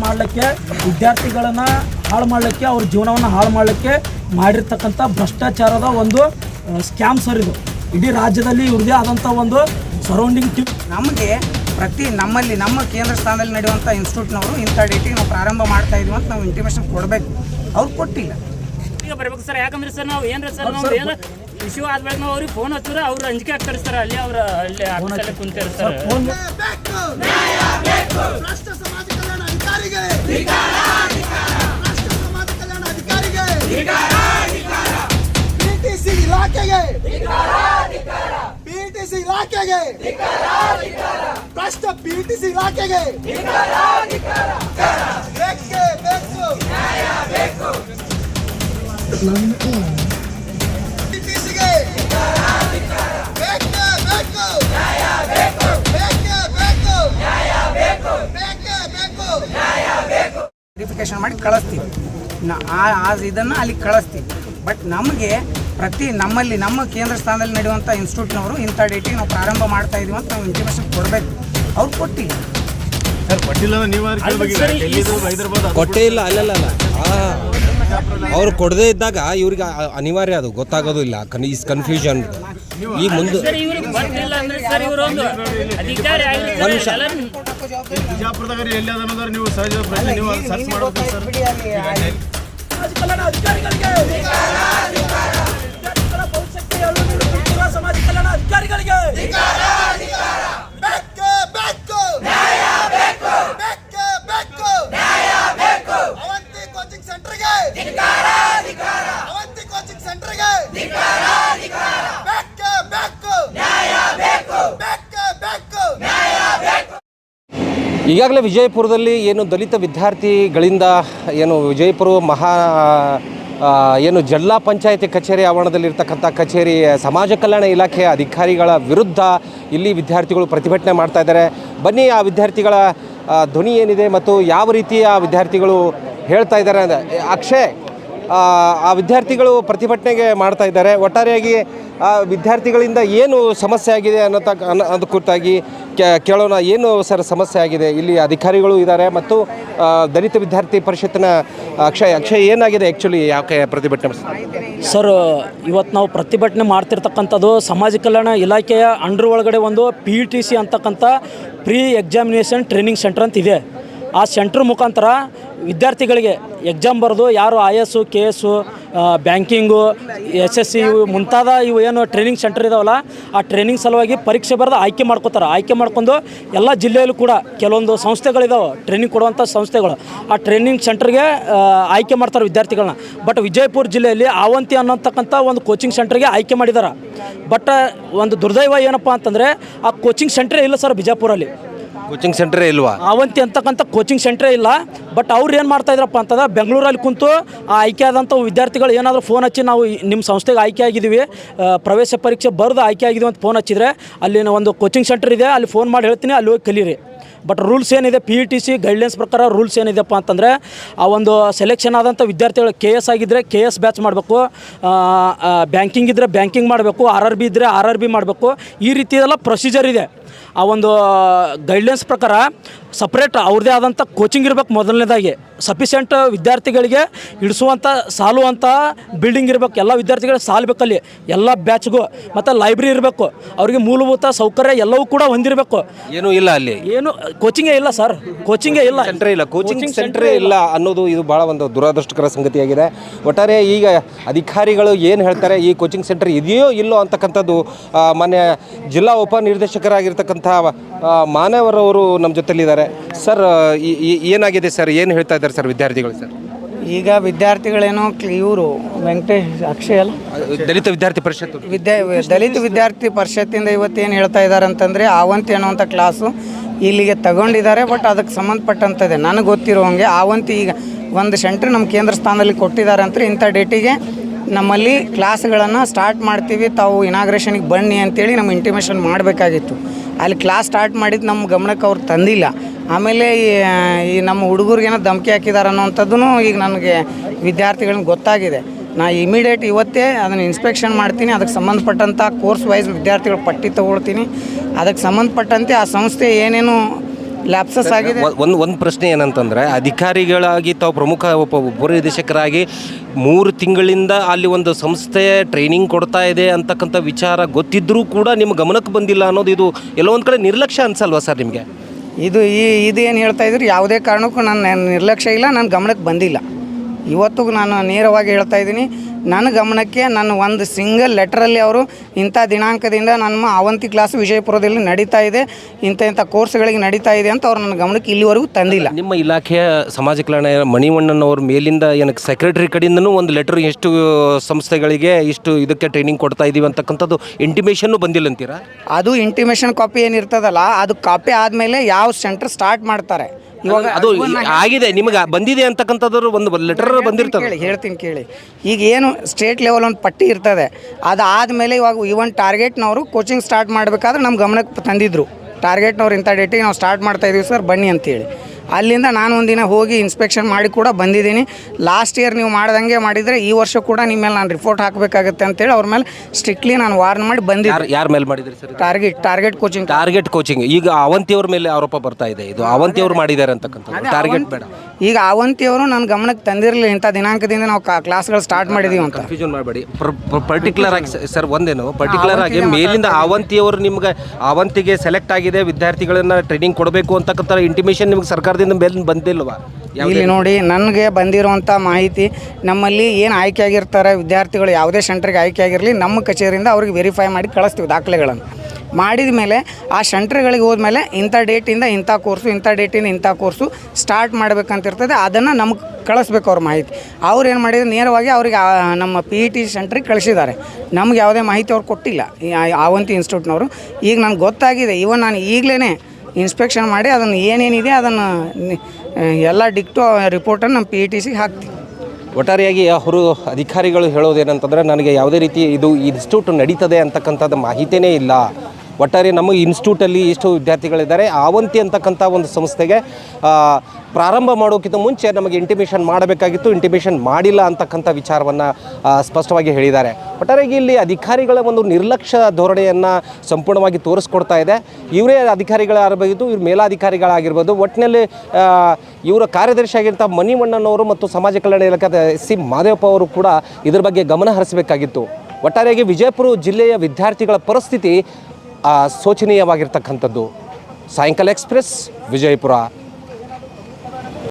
ಮಾಡಲಿಕ್ಕೆ ವಿದ್ಯಾರ್ಥಿಗಳನ್ನು ಹಾಳು ಮಾಡಲಿಕ್ಕೆ ಅವ್ರ ಜೀವನವನ್ನು ಹಾಳು ಮಾಡಲಿಕ್ಕೆ ಮಾಡಿರ್ತಕ್ಕಂಥ ಭ್ರಷ್ಟಾಚಾರದ ಒಂದು ಸ್ಕ್ಯಾಮ್ ಸರ್ ಇದು. ಇಡೀ ರಾಜ್ಯದಲ್ಲಿ ಇವ್ರದೇ ಆದಂಥ ಒಂದು ಸರೌಂಡಿಂಗ್ ಟಿಪ್ ನಮಗೆ ಪ್ರತಿ ನಮ್ಮಲ್ಲಿ ನಮ್ಮ ಕೇಂದ್ರ ಸ್ಥಾನದಲ್ಲಿ ನಡೆಯುವಂಥ ಇನ್ಸ್ಟಿಟ್ಯೂಟ್ನವರು ಇಂಥ ಡೇಟಿಗೆ ನಾವು ಪ್ರಾರಂಭ ಮಾಡ್ತಾ ಇದೀವಿ ಅಂತ ನಾವು ಇಂಟಿಮೇಷನ್ ಕೊಡಬೇಕು. ಅವ್ರು ಕೊಟ್ಟಿಲ್ಲ. ಈಗ ಬರಬೇಕು ಸರ್ ಯಾಕಂದ್ರೆ ಸರ್ ನಾವು ಏನ್ರ ಸರ್ ನಾವು ಏನಾರ ಇಶ್ಯೂ ಆದ್ಮೇಲೆ ನಾವು ಅವ್ರಿಗೆ ಫೋನ್ ಹಚ್ಚಿದ್ರೆ ಅವ್ರು ಅಂಜಿಕೆ ಹಾಕ್ತಾರೆ ಸರ್ ಅಲ್ಲಿ ಅವ್ರ ಅಲ್ಲಿ ಕುಂತಾರೆ ಕುಂತಿರ್ತಾರೆ ಸರ್ ಸಮಾಜ ಕಲ್ಯಾಣ ಅಧಿಕಾರಿಗೆ ಬಿಟಿಸಿ ಇಲಾಖೆಗೆ ಬಿಟಿಸಿ ಇಲಾಖೆಗೆ ಭ್ರಷ್ಟ ಬಿಟಿಸಿ ಇಲಾಖೆಗೆ ಬೇಕೇ ಬೇಕು ವೆರಿಫಿಕೇಶನ್ ಮಾಡಿ ಕಳಿಸ್ತೀವಿ. ನಾ ಆ ಇದನ್ನು ಅಲ್ಲಿಗೆ ಕಳಿಸ್ತೀವಿ. ಬಟ್ ನಮಗೆ ಪ್ರತಿ ನಮ್ಮಲ್ಲಿ ನಮ್ಮ ಕೇಂದ್ರ ಸ್ಥಾನದಲ್ಲಿ ನಡೆಯುವಂಥ ಇನ್ಸ್ಟಿಟ್ಯೂಟ್ನವರು ಇಂಥ ಡೇಟಿಗೆ ನಾವು ಪ್ರಾರಂಭ ಮಾಡ್ತಾ ಇದೀವಿ ಅಂತ ನಾವು ಇಂಟಿಮೇಷನ್ ಕೊಡಬೇಕು. ಅವ್ರು ಕೊಟ್ಟಿಲ್ಲ. ಅದು ಕೊಟ್ಟೇ ಇಲ್ಲ ಅಲ್ಲಲ್ಲ ಅವ್ರು ಕೊಡದೇ ಇದ್ದಾಗ ಇವ್ರಿಗೆ ಅನಿವಾರ್ಯ ಅದು ಗೊತ್ತಾಗೋದು ಇಲ್ಲ. ಕನ್ ಈಸ್ ಕನ್ಫ್ಯೂಷನ್ ಈ ಮುಂದೆ ಸರ್ ಇವ್ರಿಗೆ ಅಂದ್ರೆ ಸರ್ ಇವರು ಒಂದು ಅಧಿಕಾರಿ ಆಗಿರ್ತಾರೆ ಎಲ್ಲ ಬಿಜಾಪುರದಾಗ ಎಲ್ಲಿ ಅದ ಅನ್ನೋದಾರ ನೀವು ಸಹಜ ಪ್ರಶ್ನೆ ನೀವು ಅಲ್ಲಿ ಸರ್ಚ್ ಮಾಡ್ಬೇಕು ಸರ್. ಸಮಾಜ ಕಲ್ಯಾಣ ಅಧಿಕಾರಿಗಳಿಗೆ ವಿದ್ಯಾರ್ಥಿಗಳ ಭವಿಷ್ಯಕ್ಕೆ ಎಳ್ಳು ನೀಡುತ್ತಿರುವ ಸಮಾಜ ಕಲ್ಯಾಣ ಅಧಿಕಾರಿಗಳಿಗೆ ಬೇಕೇ ಬೇಕು ಬೇಕೇ ಬೇಕು ಅವಂತಿ ಕೋಚಿಂಗ್ ಸೆಂಟರ್ಗೆ ಅವಂತಿ ಕೋಚಿಂಗ್ ಸೆಂಟರ್ಗೆ ಬೇಕೇ ಬೇಕು ಬೇಕೇ ಬೇಕು ಈಗಾಗಲೇ ವಿಜಯಪುರದಲ್ಲಿ ಏನು ದಲಿತ ವಿದ್ಯಾರ್ಥಿಗಳಿಂದ ಏನು ವಿಜಯಪುರ ಮಹಾ ಏನು ಜಿಲ್ಲಾ ಪಂಚಾಯತಿ ಕಚೇರಿ ಆವರಣದಲ್ಲಿರ್ತಕ್ಕಂಥ ಕಚೇರಿ ಸಮಾಜ ಕಲ್ಯಾಣ ಇಲಾಖೆಯ ಅಧಿಕಾರಿಗಳ ವಿರುದ್ಧ ಇಲ್ಲಿ ವಿದ್ಯಾರ್ಥಿಗಳು ಪ್ರತಿಭಟನೆ ಮಾಡ್ತಾ ಇದ್ದಾರೆ. ಬನ್ನಿ ಆ ವಿದ್ಯಾರ್ಥಿಗಳ ಧ್ವನಿ ಏನಿದೆ ಮತ್ತು ಯಾವ ರೀತಿ ಆ ವಿದ್ಯಾರ್ಥಿಗಳು ಹೇಳ್ತಾ ಇದ್ದಾರೆ ಅಂದರೆ ಅಕ್ಷಯ್ ಆ, ವಿದ್ಯಾರ್ಥಿಗಳು ಪ್ರತಿಭಟನೆಗೆ ಮಾಡ್ತಾ ಇದ್ದಾರೆ. ಒಟ್ಟಾರೆಯಾಗಿ ಆ ವಿದ್ಯಾರ್ಥಿಗಳಿಂದ ಏನು ಸಮಸ್ಯೆ ಆಗಿದೆ ಅನ್ನೋ ಅನ್ನೋ ಕುರಿತಾಗಿ ಕೇಳೋಣ ಏನು ಸರ್ ಸಮಸ್ಯೆ ಆಗಿದೆ? ಇಲ್ಲಿ ಅಧಿಕಾರಿಗಳು ಇದ್ದಾರೆ ಮತ್ತು ದಲಿತ ವಿದ್ಯಾರ್ಥಿ ಪರಿಷತ್ತಿನ ಅಕ್ಷಯ್ ಅಕ್ಷಯ್ ಏನಾಗಿದೆ ಆ್ಯಕ್ಚುಲಿ ಯಾಕೆ ಪ್ರತಿಭಟನೆ ಸರ್ ಇವತ್ತು ನಾವು ಪ್ರತಿಭಟನೆ ಮಾಡ್ತಿರ್ತಕ್ಕಂಥದ್ದು ಸಮಾಜ ಕಲ್ಯಾಣ ಇಲಾಖೆಯ ಅಂಡರ್ ಒಳಗಡೆ ಒಂದು ಪಿ ಟಿ ಸಿ ಅಂತಕ್ಕಂಥ ಪ್ರೀ ಎಕ್ಸಾಮಿನೇಷನ್ ಟ್ರೈನಿಂಗ್ ಸೆಂಟರ್ ಅಂತ ಇದೆ. ಆ ಸೆಂಟ್ರ್ ಮುಖಾಂತರ ವಿದ್ಯಾರ್ಥಿಗಳಿಗೆ ಎಕ್ಸಾಮ್ ಬರೆದು ಯಾರು I S K S banking, S S C ಮುಂತಾದ ಇವು ಏನು ಟ್ರೈನಿಂಗ್ ಸೆಂಟರ್ ಇದಾವಲ್ಲ, ಆ ಟ್ರೈನಿಂಗ್ ಸಲುವಾಗಿ ಪರೀಕ್ಷೆ ಬರೆದು ಆಯ್ಕೆ ಮಾಡ್ಕೋತಾರೆ. ಆಯ್ಕೆ ಮಾಡ್ಕೊಂಡು ಎಲ್ಲ ಜಿಲ್ಲೆಯಲ್ಲೂ ಕೂಡ ಕೆಲವೊಂದು ಸಂಸ್ಥೆಗಳಿದಾವೆ ಟ್ರೈನಿಂಗ್ ಕೊಡುವಂಥ ಸಂಸ್ಥೆಗಳು. ಆ ಟ್ರೈನಿಂಗ್ ಸೆಂಟರ್ಗೆ ಆಯ್ಕೆ ಮಾಡ್ತಾರೆ ವಿದ್ಯಾರ್ಥಿಗಳನ್ನ ಬಟ್ ವಿಜಯಪುರ ಜಿಲ್ಲೆಯಲ್ಲಿ ಆವಂತಿ ಅನ್ನೋತಕ್ಕಂಥ ಒಂದು ಕೋಚಿಂಗ್ ಸೆಂಟರ್ಗೆ ಆಯ್ಕೆ ಮಾಡಿದ್ದಾರೆ ಬಟ್ ಒಂದು ದುರ್ದೈವ ಏನಪ್ಪ ಅಂತಂದರೆ, ಆ ಕೋಚಿಂಗ್ ಸೆಂಟ್ರೇ ಇಲ್ಲ ಸರ್ ಬಿಜಾಪುರಲ್ಲಿ. ಕೋಚಿಂಗ್ ಸೆಂಟರ್ ಇಲ್ವಾ? ಅವಂತಿ ಅಂತಕ್ಕಂಥ ಕೋಚಿಂಗ್ ಸೆಂಟ್ರೇ ಇಲ್ಲ. ಬಟ್ ಅವ್ರು ಏನು ಮಾಡ್ತಾ ಇದ್ರಪ್ಪ ಅಂತಂದ್ರೆ ಬೆಂಗಳೂರಲ್ಲಿ ಕುಂತು ಆ ಆಯ್ಕೆ ಆದಂಥ ವಿದ್ಯಾರ್ಥಿಗಳು ಏನಾದರೂ ಫೋನ್ ಹಚ್ಚಿ ನಾವು ನಿಮ್ಮ ಸಂಸ್ಥೆಗೆ ಆಯ್ಕೆ ಆಗಿದ್ದೀವಿ ಪ್ರವೇಶ ಪರೀಕ್ಷೆ ಬರೆದು ಆಯ್ಕೆ ಆಗಿದ್ದೀವಿ ಅಂತ ಫೋನ್ ಹಚ್ಚಿದ್ರೆ ಅಲ್ಲಿನ ಒಂದು ಕೋಚಿಂಗ್ ಸೆಂಟರ್ ಇದೆ. ಅಲ್ಲಿ ಫೋನ್ ಮಾಡಿ ಹೇಳ್ತೀನಿ, ಅಲ್ಲಿ ಹೋಗಿ ಕಲೀರಿ. ಬಟ್ ರೂಲ್ಸ್ ಏನಿದೆ? P E T C guidelines ಪ್ರಕಾರ ರೂಲ್ಸ್ ಏನಿದೆಪ್ಪ ಅಂತಂದರೆ ಆ ಒಂದು ಸೆಲೆಕ್ಷನ್ ಆದಂಥ ವಿದ್ಯಾರ್ಥಿಗಳು ಕೆ ಎಸ್ ಆಗಿದ್ದರೆ ಕೆ ಎಸ್ ಬ್ಯಾಚ್ ಮಾಡಬೇಕು. ಬ್ಯಾಂಕಿಂಗ್ ಇದ್ದರೆ ಬ್ಯಾಂಕಿಂಗ್ ಮಾಡಬೇಕು. ಆರ್ ಆರ್ ಬಿ ಇದ್ದರೆ ಆರ್ ಆರ್ ಬಿ ಮಾಡಬೇಕು. ಈ ರೀತಿಯೆಲ್ಲ ಪ್ರೊಸೀಜರ್ ಇದೆ. ಆ ಒಂದು ಗೈಡ್ಲೈನ್ಸ್ ಪ್ರಕಾರ ಸಪ್ರೇಟ್ ಅವ್ರದ್ದೇ ಆದಂಥ ಕೋಚಿಂಗ್ ಇರಬೇಕು ಮೊದಲನೇದಾಗಿ. ಸಫಿಷಿಯೆಂಟ್ ವಿದ್ಯಾರ್ಥಿಗಳಿಗೆ ಇಡಿಸುವಂಥ ಸಾಲುವಂಥ ಬಿಲ್ಡಿಂಗ್ ಇರಬೇಕು. ಎಲ್ಲ ವಿದ್ಯಾರ್ಥಿಗಳಿಗೆ ಸಾಲ್ಬೇಕಲ್ಲಿ ಎಲ್ಲ ಬ್ಯಾಚ್ಗೂ ಮತ್ತು ಲೈಬ್ರರಿ ಇರಬೇಕು. ಅವರಿಗೆ ಮೂಲಭೂತ ಸೌಕರ್ಯ ಎಲ್ಲವೂ ಕೂಡ ಹೊಂದಿರಬೇಕು. ಏನೂ ಇಲ್ಲ ಅಲ್ಲಿ? ಏನು ಕೋಚಿಂಗೇ ಇಲ್ಲ ಸರ್ ಕೋಚಿಂಗೇ ಇಲ್ಲ. ಸೆಂಟ್ರೇ ಇಲ್ಲ. ಕೋಚಿಂಗ್ ಸೆಂಟ್ರೇ ಇಲ್ಲ. ಅನ್ನೋದು ಇದು ಭಾಳ ಒಂದು ದುರದೃಷ್ಟಕರ ಸಂಗತಿಯಾಗಿದೆ. ಒಟ್ಟಾರೆ ಈಗ ಅಧಿಕಾರಿಗಳು ಏನು ಹೇಳ್ತಾರೆ ಈ ಕೋಚಿಂಗ್ ಸೆಂಟರ್ ಇದೆಯೋ ಇಲ್ಲೋ ಅಂತಕ್ಕಂಥದ್ದು ಮೊನ್ನೆ ಜಿಲ್ಲಾ ಉಪನಿರ್ದೇಶಕರಾಗಿರ್ತಕ್ಕಂಥ ಆ, ಮಾನವರವರು ನಮ್ಮ ಜೊತೆಲಿದ್ದಾರೆ. ಸರ್ ಏನಾಗಿದೆ ಸರ್? ಏನು ಹೇಳ್ತಾ ಇದ್ದಾರೆ ಸರ್ ವಿದ್ಯಾರ್ಥಿಗಳು ಸರ್? ಈಗ ವಿದ್ಯಾರ್ಥಿಗಳೇನೋ ಇವರು ವೆಂಕಟೇಶ್ ಅಕ್ಷಯ್ ಅಲ್ಲ? ದಲಿತ ವಿದ್ಯಾರ್ಥಿ ಪರಿಷತ್ ವಿದ್ಯಾ ದಲಿತ ವಿದ್ಯಾರ್ಥಿ ಪರಿಷತ್ತಿಂದ ಇವತ್ತೇನು ಹೇಳ್ತಾ ಇದ್ದಾರೆ ಅಂತಂದರೆ ಆವಂತಿ ಅನ್ನುವಂಥ ಕ್ಲಾಸು ಇಲ್ಲಿಗೆ ತಗೊಂಡಿದ್ದಾರೆ ಬಟ್ ಅದಕ್ಕೆ ಸಂಬಂಧಪಟ್ಟಂಥದ್ದೇ. ನನಗೆ ಗೊತ್ತಿರೋ ಹಂಗೆ ಆವಂತಿ ಈಗ ಒಂದು ಸೆಂಟ್ರ್ ನಮ್ಮ ಕೇಂದ್ರ ಸ್ಥಾನದಲ್ಲಿ ಕೊಟ್ಟಿದ್ದಾರೆ ಅಂದರೆ ಇಂಥ ಡೇಟಿಗೆ ನಮ್ಮಲ್ಲಿ ಕ್ಲಾಸ್ಗಳನ್ನು ಸ್ಟಾರ್ಟ್ ಮಾಡ್ತೀವಿ. ತಾವು ಇನಾಗ್ರೇಷನಿಗೆ ಬನ್ನಿ ಅಂತೇಳಿ ನಮ್ಮ ಇಂಟಿಮೇಷನ್ ಮಾಡಬೇಕಾಗಿತ್ತು. ಅಲ್ಲಿ ಕ್ಲಾಸ್ ಸ್ಟಾರ್ಟ್ ಮಾಡಿದ್ದು ನಮ್ಮ ಗಮನಕ್ಕೆ ಅವ್ರು ತಂದಿಲ್ಲ. ಆಮೇಲೆ ಈ- ನಮ್ಮ ಹುಡುಗರಿಗೇನೋ ಧಮಕಿ ಹಾಕಿದ್ದಾರೆ ಅನ್ನೋವಂಥದ್ದು ಈಗ ನನಗೆ ವಿದ್ಯಾರ್ಥಿಗಳಿಗೆ ಗೊತ್ತಾಗಿದೆ. ನಾ ಇಮಿಡಿಯೇಟ್ ಇವತ್ತೇ ಅದನ್ನು ಇನ್ಸ್ಪೆಕ್ಷನ್ ಮಾಡ್ತೀನಿ. ಅದಕ್ಕೆ ಸಂಬಂಧಪಟ್ಟಂಥ ಕೋರ್ಸ್ ವೈಸ್ ವಿದ್ಯಾರ್ಥಿಗಳು ಪಟ್ಟಿ ತೊಗೊಳ್ತೀನಿ. ಅದಕ್ಕೆ ಸಂಬಂಧಪಟ್ಟಂತೆ ಆ ಸಂಸ್ಥೆ ಏನೇನು ಲ್ಯಾಪ್ಸಸ್ ಆಗಿದೆ. ಒಂದು ಒಂದು ಪ್ರಶ್ನೆ ಏನಂತಂದರೆ ಅಧಿಕಾರಿಗಳಾಗಿ ತಾವು ಪ್ರಮುಖ ಉಪ ಉಪನಿರ್ದೇಶಕರಾಗಿ ಮೂರು ತಿಂಗಳಿಂದ ಅಲ್ಲಿ ಒಂದು ಸಂಸ್ಥೆ ಟ್ರೈನಿಂಗ್ ಕೊಡ್ತಾ ಇದೆ ಅಂತಕ್ಕಂಥ ವಿಚಾರ ಗೊತ್ತಿದ್ದರೂ ಕೂಡ ನಿಮ್ಮ ಗಮನಕ್ಕೆ ಬಂದಿಲ್ಲ ಅನ್ನೋದು ಇದು ಎಲ್ಲೋ ಒಂದು ಕಡೆ ನಿರ್ಲಕ್ಷ್ಯ ಅನ್ಸಲ್ವಾ ಸರ್ ನಿಮಗೆ? ಇದು ಈ ಇದೇನು ಹೇಳ್ತಾ ಇದ್ರು ಯಾವುದೇ ಕಾರಣಕ್ಕೂ ನನ್ನ ನಿರ್ಲಕ್ಷ್ಯ ಇಲ್ಲ ನನ್ನ ಗಮನಕ್ಕೆ ಬಂದಿಲ್ಲ. ಇವತ್ತಿಗೂ ನಾನು ನೇರವಾಗಿ ಹೇಳ್ತಾ ಇದ್ದೀನಿ ನನ್ನ ಗಮನಕ್ಕೆ ನನ್ನ ಒಂದು ಸಿಂಗಲ್ ಲೆಟ್ರಲ್ಲಿ ಅವರು ಇಂಥ ದಿನಾಂಕದಿಂದ ನಮ್ಮ ಅವಂತಿ ಕ್ಲಾಸ್ ವಿಜಯಪುರದಲ್ಲಿ ನಡೀತಾ ಇದೆ ಇಂಥ ಇಂಥ ಕೋರ್ಸ್ಗಳಿಗೆ ನಡೀತಾ ಇದೆ ಅಂತ ಅವ್ರು ನನ್ನ ಗಮನಕ್ಕೆ ಇಲ್ಲಿವರೆಗೂ ತಂದಿಲ್ಲ. ನಿಮ್ಮ ಇಲಾಖೆಯ ಸಮಾಜ ಕಲ್ಯಾಣ ಮಣಿವಣ್ಣನವ್ರ ಮೇಲಿಂದ ಏನಕ್ಕೆ ಸೆಕ್ರೆಟರಿ ಕಡೆಯಿಂದನೂ ಒಂದು ಲೆಟರ್ ಎಷ್ಟು ಸಂಸ್ಥೆಗಳಿಗೆ ಇಷ್ಟು ಇದಕ್ಕೆ ಟ್ರೈನಿಂಗ್ ಕೊಡ್ತಾ ಇದ್ದೀವಿ ಅಂತಕ್ಕಂಥದ್ದು ಇಂಟಿಮೇಷನ್ನು ಬಂದಿಲ್ಲ ಅಂತೀರಾ? ಅದು ಇಂಟಿಮೇಷನ್ ಕಾಪಿ ಏನಿರ್ತದಲ್ಲ ಅದು ಕಾಪಿ ಆದಮೇಲೆ ಯಾವ ಸೆಂಟರ್ ಸ್ಟಾರ್ಟ್ ಮಾಡ್ತಾರೆ. ಇವಾಗ ಅದು ಆಗಿದೆ ನಿಮಗೆ ಬಂದಿದೆ ಅಂತಕ್ಕಂಥದ್ದು ಒಂದು ಲೆಟರ್ ಬಂದಿರ್ತದೆ. ಕೇಳಿ ಹೇಳ್ತೀನಿ ಕೇಳಿ. ಈಗ ಏನು ಸ್ಟೇಟ್ ಲೆವೆಲ್ ಒಂದು ಪಟ್ಟಿ ಇರ್ತದೆ ಅದಾದಮೇಲೆ ಇವಾಗ ಇವನ್ ಟಾರ್ಗೆಟ್ನವರು ಕೋಚಿಂಗ್ ಸ್ಟಾರ್ಟ್ ಮಾಡಬೇಕಾದ್ರೆ ನಮ್ಮ ಗಮನಕ್ಕೆ ತಂದಿದ್ರು. ಟಾರ್ಗೆಟ್ನವ್ರು ಇಂಥ ಡೇಟಿಗೆ ನಾವು ಸ್ಟಾರ್ಟ್ ಮಾಡ್ತಾ ಇದೀವಿ ಸರ್ ಬನ್ನಿ ಅಂತೇಳಿ. ಅಲ್ಲಿಂದ ನಾನು ಒಂದಿನ ಹೋಗಿ ಇನ್ಸ್ಪೆಕ್ಷನ್ ಮಾಡಿ ಕೂಡ ಬಂದಿದ್ದೀನಿ. ಲಾಸ್ಟ್ ಇಯರ್ ನೀವು ಮಾಡ್ದಂಗೆ ಮಾಡಿದರೆ ಈ ವರ್ಷ ಕೂಡ ನಿಮ್ಮ ಮೇಲೆ ನಾನು ರಿಪೋರ್ಟ್ ಹಾಕಬೇಕಾಗತ್ತೆ ಅಂತೇಳಿ ಅವ್ರ ಮೇಲೆ ಸ್ಟ್ರಿಕ್ಟ್ಲಿ ನಾನು ವಾರ್ನ್ ಮಾಡಿ ಬಂದಿದ್ದೆ. ಯಾರು ಯಾರ ಮೇಲೆ ಮಾಡಿದ್ರಿ sir target target coaching target coaching ಈಗ ಅವಂತಿಯವ್ರ ಮೇಲೆ ಆರೋಪ ಬರ್ತಾ ಇದೆ. ಇದು ಅವಂತಿಯವ್ರು ಮಾಡಿದ್ದಾರೆ ಅಂತಕ್ಕಂಥದ್ದು. ಟಾರ್ಗೆಟ್ ಬೇಡ. ಈಗ ಅವಂತಿಯವರು ನನ್ನ ಗಮನಕ್ಕೆ ತಂದಿರಲಿಲ್ಲ. ಇಂಥ ದಿನಾಂಕದಿಂದ ನಾವು ಕ್ಲಾಸ್ಗಳು ಸ್ಟಾರ್ಟ್ ಮಾಡಿದೀವಿ ಅಂತ. ಕನ್ಫ್ಯೂಷನ್ ಮಾಡಬೇಡಿ. ಪರ್ಟಿಕ್ಯುಲರ್ ಆಗಿ ಸರ್ ಒಂದೇನು? ಪರ್ಟಿಕ್ಯುಲರ್ ಆಗಿ ಮೇಲಿಂದ ಅವಂತಿಯವರು ನಿಮ್ಗೆ ಅವಂತಿಗೆ ಸೆಲೆಕ್ಟ್ ಆಗಿದೆ ವಿದ್ಯಾರ್ಥಿಗಳನ್ನ ಟ್ರೈನಿಂಗ್ ಕೊಡಬೇಕು ಅಂತಕ್ಕಂಥ ಇಂಟಿಮೇಷನ್ ನಿಮ್ಗೆ ಸರ್ಕಾರದಿಂದ ಮೇಲೆ ಬಂದಿಲ್ವಾ? ಇಲ್ಲಿ ನೋಡಿ ನನಗೆ ಬಂದಿರುವಂಥ ಮಾಹಿತಿ ನಮ್ಮಲ್ಲಿ ಏನು ಆಯ್ಕೆ ಆಗಿರ್ತಾರೆ ವಿದ್ಯಾರ್ಥಿಗಳು ಯಾವುದೇ ಸೆಂಟ್ರಿಗೆ ಆಯ್ಕೆ ಆಗಿರಲಿ ನಮ್ಮ ಕಚೇರಿಯಿಂದ ಅವ್ರಿಗೆ ವೆರಿಫೈ ಮಾಡಿ ಕಳಿಸ್ತೀವಿ ದಾಖಲೆಗಳನ್ನು. ಮಾಡಿದ ಮೇಲೆ ಆ ಸೆಂಟ್ರ್ಗಳಿಗೆ ಹೋದ್ಮೇಲೆ ಇಂಥ ಡೇಟಿಂದ ಇಂಥ ಕೋರ್ಸು, ಇಂಥ ಡೇಟಿಂದ ಇಂಥ ಕೋರ್ಸು ಸ್ಟಾರ್ಟ್ ಮಾಡ್ಬೇಕಂತಿರ್ತದೆ. ಅದನ್ನು ನಮ್ಗೆ ಕಳಿಸ್ಬೇಕು ಅವ್ರ ಮಾಹಿತಿ. ಅವ್ರು ಏನು ಮಾಡಿದ್ರು ನೇರವಾಗಿ ಅವ್ರಿಗೆ ನಮ್ಮ ಪಿ ಇ ಟಿ ಸೆಂಟ್ರಿಗೆ ಕಳಿಸಿದ್ದಾರೆ. ನಮ್ಗೆ ಯಾವುದೇ ಮಾಹಿತಿ ಅವ್ರು ಕೊಟ್ಟಿಲ್ಲ. ಆವಂತಿ ಇನ್ಸ್ಟಿಟ್ಯೂಟ್ನವರು. ಈಗ ನನಗೆ ಗೊತ್ತಾಗಿದೆ. ಇವನ್ ನಾನು ಈಗಲೇ ಇನ್ಸ್ಪೆಕ್ಷನ್ ಮಾಡಿ ಅದನ್ನು ಏನೇನಿದೆ ಅದನ್ನು ಎಲ್ಲ ಡಿಕ್ಟು ರಿಪೋರ್ಟನ್ನು ನಮ್ಮ ಪಿ ಇ ಟಿ ಸಿಗೆ ಹಾಕ್ತೀವಿ ಒಟ್ಟಾರೆಯಾಗಿ ಅವರು ಅಧಿಕಾರಿಗಳು ಹೇಳೋದೇನಂತಂದರೆ, ನನಗೆ ಯಾವುದೇ ರೀತಿ ಇದು ಇನ್ಸ್ಟಿಟ್ಯೂಟ್ ನಡೀತದೆ ಅಂತಕ್ಕಂಥದ್ದು ಮಾಹಿತಿಯೇ ಇಲ್ಲ. ಒಟ್ಟಾರೆ ನಮ್ಮ ಇನ್ಸ್ಟಿಟ್ಯೂಟಲ್ಲಿ ಇಷ್ಟು ವಿದ್ಯಾರ್ಥಿಗಳಿದ್ದಾರೆ. ಆವಂತಿ ಅಂತಕ್ಕಂಥ ಒಂದು ಸಂಸ್ಥೆಗೆ ಪ್ರಾರಂಭ ಮಾಡೋಕ್ಕಿಂತ ಮುಂಚೆ ನಮಗೆ ಇಂಟಿಮೇಷನ್ ಮಾಡಬೇಕಾಗಿತ್ತು. ಇಂಟಿಮೇಷನ್ ಮಾಡಿಲ್ಲ ಅಂತಕ್ಕಂಥ ವಿಚಾರವನ್ನು ಸ್ಪಷ್ಟವಾಗಿ ಹೇಳಿದ್ದಾರೆ. ಒಟ್ಟಾರೆಯಾಗಿ ಇಲ್ಲಿ ಅಧಿಕಾರಿಗಳ ಒಂದು ನಿರ್ಲಕ್ಷ್ಯ ಧೋರಣೆಯನ್ನು ಸಂಪೂರ್ಣವಾಗಿ ತೋರಿಸ್ಕೊಡ್ತಾ ಇದೆ. ಇವರೇ ಅಧಿಕಾರಿಗಳಾಗಿರ್ಬೋದು ಇವ್ರ ಮೇಲಾಧಿಕಾರಿಗಳಾಗಿರ್ಬೋದು ಒಟ್ಟಿನಲ್ಲಿ ಇವರ ಕಾರ್ಯದರ್ಶಿ ಆಗಿರ್ತ ಮಣಿಮಣ್ಣನವರು ಮತ್ತು ಸಮಾಜ ಕಲ್ಯಾಣ ಇಲಾಖೆ ಸಿ ಮಾದೇವಪ್ಪ ಅವರು ಕೂಡ ಇದ್ರ ಬಗ್ಗೆ ಗಮನ ಹರಿಸಬೇಕಾಗಿತ್ತು. ಒಟ್ಟಾರೆಯಾಗಿ ವಿಜಯಪುರ ಜಿಲ್ಲೆಯ ವಿದ್ಯಾರ್ಥಿಗಳ ಪರಿಸ್ಥಿತಿ ಶೋಚನೀಯವಾಗಿರ್ತಕ್ಕಂಥದ್ದು ಸಾಯಂಕಾಲ ಎಕ್ಸ್ಪ್ರೆಸ್ ವಿಜಯಪುರ.